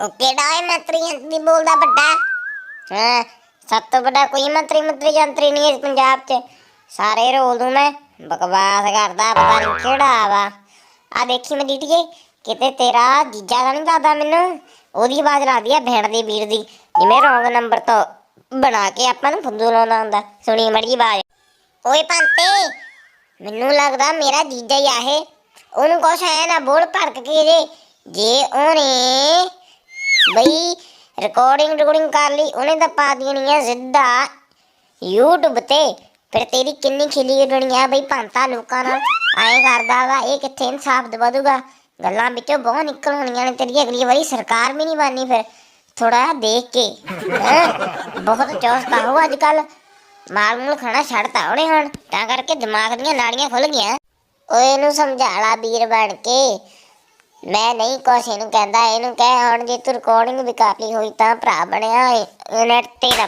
ਉਹ ਕਿਹੜਾ ਹੈ ਮੰਤਰੀ ਜੰਤਰੀ ਬੋਲਦਾ ਵੱਡਾ? ਹਾਂ? ਸਭ ਤੋਂ ਵੱਡਾ ਕੋਈ ਮੰਤਰੀ ਮੰਤਰੀ ਜੰਤਰੀ ਨਹੀਂ ਇਸ ਪੰਜਾਬ 'ਚ। ਸਾਰੇ ਰੋਲ ਦੂੰ ਮੈਂ ਬਕਵਾਸ ਕਰਦਾ, ਪਤਾ ਨਹੀਂ ਕਿਹੜਾ ਵਾ। ਆ ਦੇਖੀ ਮੈਂ ਕਿਤੇ ਤੇਰਾ ਜੀਜਾ ਦਾ ਨਹੀਂ ਦਾਦਾ ਮੈਨੂੰ? ਉਹਦੀ ਆਵਾਜ਼ ਲੱਗਦੀ ਆ ਭੈਣ ਦੀ, ਵੀਰ ਦੀ। ਜਿਵੇਂ ਰੋਂਗ ਨੰਬਰ ਤੋਂ ਬਣਾ ਕੇ ਆਪਾਂ ਨੂੰ ਫੁੱਦੂ ਲਾਉਂਦਾ ਹੁੰਦਾ। ਸੁਣੀ ਮੜੀ ਆਵਾਜ਼। ਓਏ ਪੰਤੇ, ਮੈਨੂੰ ਲੱਗਦਾ ਮੇਰਾ ਜੀਜਾ ਹੀ ਆ ਉਹਨੂੰ ਕੁਛ ਹੈ ਨਾ ਬੋਲ ਭੜਕ ਕੇ ਜੇ। ਜੇ ਉਹਨੇ ਬਈ ਰਿਕਾਰਡਿੰਗ ਰਿਕਾਰਡਿੰਗ ਕਰ ਲਈ, ਉਹਨੇ ਤਾਂ ਪਾ ਦੇਣੀ ਸਿੱਧਾ YouTube ਤੇ। ਫਿਰ ਤੇਰੀ ਕਿੰਨੀ ਖਿਲੀ ਉਡਣੀ ਆ ਬਈ ਪੰਤਾ ਲੋਕਾਂ ਨਾਲ। ਐਂ ਕਰਦਾ ਵਾ, ਇਹ ਕਿੱਥੇ ਇਨਸਾਫ ਦਵਾ ਗੱਲਾਂ ਵਿੱਚੋਂ ਬਹੁਤ ਨਿਕਲ ਹੋਣੀਆਂ ਨੇ ਤੇਰੀ, ਅਗਲੀ ਵਾਰੀ ਸਰਕਾਰ ਵੀ ਨਹੀਂ ਬਣਨੀ ਫਿਰ। ਥੋੜਾ ਦੇਖ ਕੇ, ਹੈਂ। ਬਹੁਤ ਚੌਸਤਾ ਹੋ ਅੱਜ ਕੱਲ ਮਾਲ ਮੂਲ ਖਾਣਾ ਛੱਡਤਾ ਉਹਨੇ ਹੁਣ। ਤਾਂ ਕਰਕੇ ਦਿਮਾਗ ਦੀਆਂ ਨਾੜੀਆਂ ਖੁੱਲ ਗਈਆਂ। ਓਏ, ਇਹਨੂੰ ਸਮਝਾਲਾ ਵੀਰ ਬਣ ਕੇ। ਮੈਂ ਨਹੀਂ ਕੁਛ ਇਹਨੂੰ ਕਹਿੰਦਾ, ਇਹਨੂੰ ਕਹਿ, ਹੁਣ ਜੇ ਤੂੰ ਰਿਕਾਰਡਿੰਗ ਵੀ ਕਰ ਲਈ ਹੋਈ ਤਾਂ ਭਰਾ ਬਣਿਆ ਏ ਤੇ ਨਾ